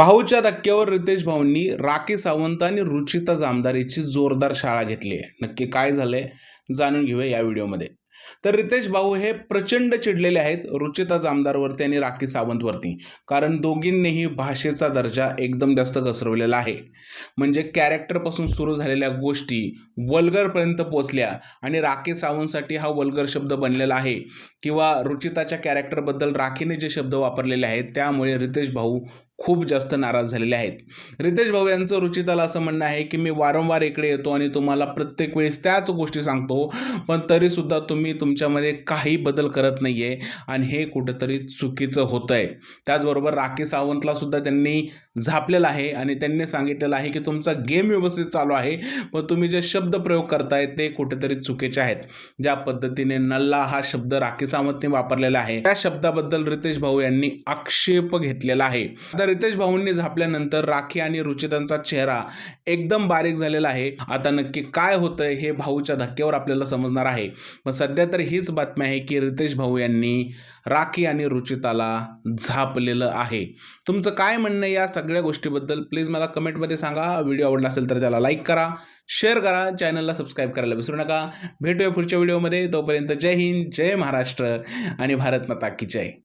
भाऊच्या धक्क्यावर रितेश भाऊंनी राखी सावंत आणि रुचिता जामदारीची जोरदार शाळा घेतली आहे. नक्की काय झालंय जाणून घेऊया या व्हिडिओमध्ये. तर रितेश भाऊ हे प्रचंड चिडलेले आहेत रुचिता जामदारवरती आणि राखी सावंतवरती. कारण दोघींनीही भाषेचा दर्जा एकदम जास्त घसरवलेला आहे. म्हणजे कॅरेक्टरपासून सुरू झालेल्या गोष्टी वल्गरपर्यंत पोचल्या आणि राखी सावंतसाठी हा वल्गर शब्द बनलेला आहे. किंवा रुचिताच्या कॅरेक्टरबद्दल राखीने जे शब्द वापरलेले आहेत त्यामुळे रितेश भाऊ खूप जास्त नाराज झालेले आहेत. रितेश भाऊ यांचं रुचिताला असं म्हणणं आहे की मी वारंवार इकडे येतो आणि तुम्हाला प्रत्येक वेळेस त्याच गोष्टी सांगतो पण तरीसुद्धा तुम्ही तुमच्यामध्ये काही बदल करत नाही आहे आणि हे कुठंतरी चुकीचं होतं आहे त्याचबरोबर राखी सावंतलासुद्धा त्यांनी झापलेलं आहे आणि त्यांनी सांगितलेलं आहे की तुमचा गेम व्यवस्थित चालू आहे पण तुम्ही जे शब्द प्रयोग करताय ते कुठेतरी चुकीचे आहेत. ज्या पद्धतीने नल्ला हा शब्द राखी सावंतने वापरलेला आहे त्या शब्दाबद्दल रितेश भाऊ यांनी आक्षेप घेतलेला आहे. रितेश भाऊंनी झापल्यानंतर राखी आणि रुचितांचा चेहरा एकदम बारीक झालेला आहे. आता नक्की काय होतंय हे भाऊच्या धक्क्यावर आपल्याला समजणार आहे. पण सध्या तर हीच बातमी आहे की रितेश भाऊ यांनी राखी आणि रुचिताला झापलेलं आहे. तुमचं काय म्हणणं या सगळ्या गोष्टीबद्दल? प्लीज मला कमेंटमध्ये सांगा. व्हिडिओ आवडला असेल तर त्याला लाईक करा. शेअर करा. चॅनलला सबस्क्राईब करायला विसरू नका. भेटूया पुढच्या व्हिडिओमध्ये. तोपर्यंत जय हिंद जय महाराष्ट्र आणि भारत माता की जय.